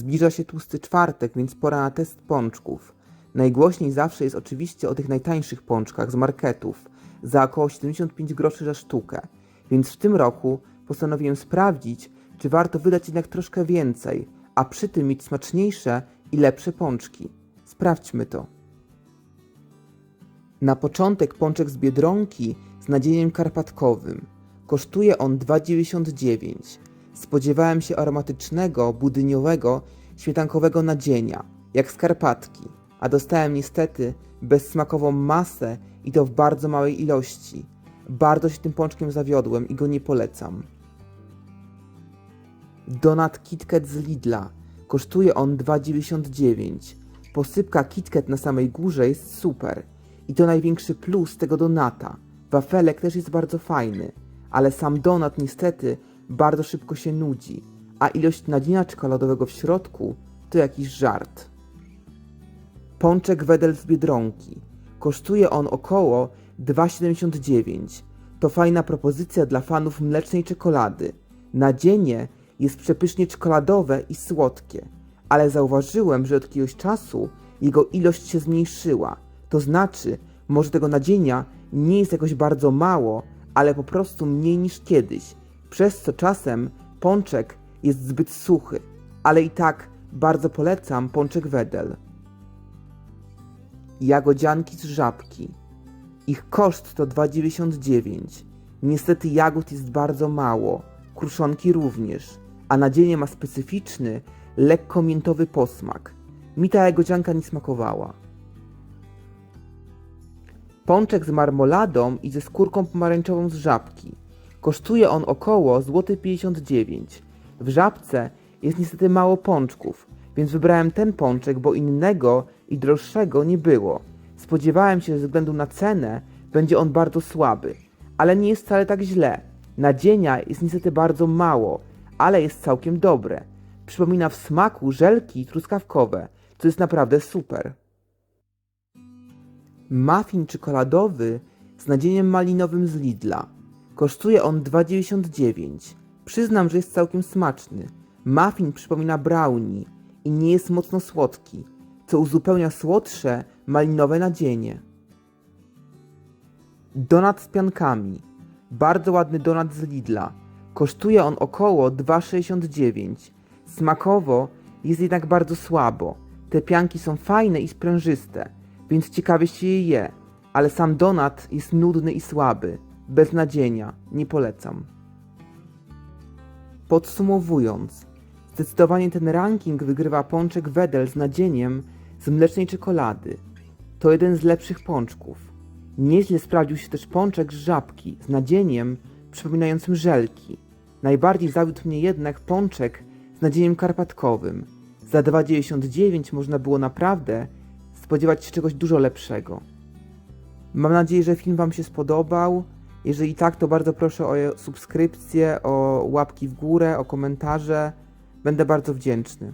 Zbliża się tłusty czwartek, więc pora na test pączków. Najgłośniej zawsze jest oczywiście o tych najtańszych pączkach z marketów, za około 75 groszy za sztukę. Więc w tym roku postanowiłem sprawdzić, czy warto wydać jednak troszkę więcej, a przy tym mieć smaczniejsze i lepsze pączki. Sprawdźmy to. Na początek pączek z Biedronki z nadzieniem karpatkowym. Kosztuje on 2,99. Spodziewałem się aromatycznego, budyniowego, śmietankowego nadzienia, jak z Karpatki, a dostałem niestety bezsmakową masę i to w bardzo małej ilości. Bardzo się tym pączkiem zawiodłem i go nie polecam. Donat KitKat z Lidla. Kosztuje on 2,99. Posypka KitKat na samej górze jest super. I to największy plus tego donata. Wafelek też jest bardzo fajny, ale sam donat niestety bardzo szybko się nudzi, a ilość nadzienia czekoladowego w środku to jakiś żart. Pączek Wedel z Biedronki. Kosztuje on około 2,79. To fajna propozycja dla fanów mlecznej czekolady. Nadzienie jest przepysznie czekoladowe i słodkie, ale zauważyłem, że od jakiegoś czasu jego ilość się zmniejszyła. To znaczy, może tego nadzienia nie jest jakoś bardzo mało, ale po prostu mniej niż kiedyś, przez co czasem pączek jest zbyt suchy, ale i tak bardzo polecam pączek Wedel. Jagodzianki z żabki. Ich koszt to 2,99. Niestety jagód jest bardzo mało, kruszonki również, a nadzienie ma specyficzny, lekko miętowy posmak. Mi ta jagodzianka nie smakowała. Pączek z marmoladą i ze skórką pomarańczową z żabki. Kosztuje on około złoty 59. W żabce jest niestety mało pączków, więc wybrałem ten pączek, bo innego i droższego nie było. Spodziewałem się, że ze względu na cenę będzie on bardzo słaby, ale nie jest wcale tak źle. Nadzienia jest niestety bardzo mało, ale jest całkiem dobre. Przypomina w smaku żelki truskawkowe, co jest naprawdę super. Muffin czekoladowy z nadzieniem malinowym z Lidla. Kosztuje on 2,99. Przyznam, że jest całkiem smaczny. Muffin przypomina brownie i nie jest mocno słodki, co uzupełnia słodsze malinowe nadzienie. Donat z piankami. Bardzo ładny donat z Lidla. Kosztuje on około 2,69. Smakowo jest jednak bardzo słabo. Te pianki są fajne i sprężyste, więc ciekawie się je je, ale sam donat jest nudny i słaby. Bez nadzienia, nie polecam. Podsumowując, zdecydowanie ten ranking wygrywa pączek Wedel z nadzieniem z mlecznej czekolady. To jeden z lepszych pączków. Nieźle sprawdził się też pączek z żabki z nadzieniem przypominającym żelki. Najbardziej zawiódł mnie jednak pączek z nadzieniem karpatkowym. Za 2,99 można było naprawdę spodziewać się czegoś dużo lepszego. Mam nadzieję, że film Wam się spodobał. Jeżeli tak, to bardzo proszę o subskrypcję, o łapki w górę, o komentarze. Będę bardzo wdzięczny.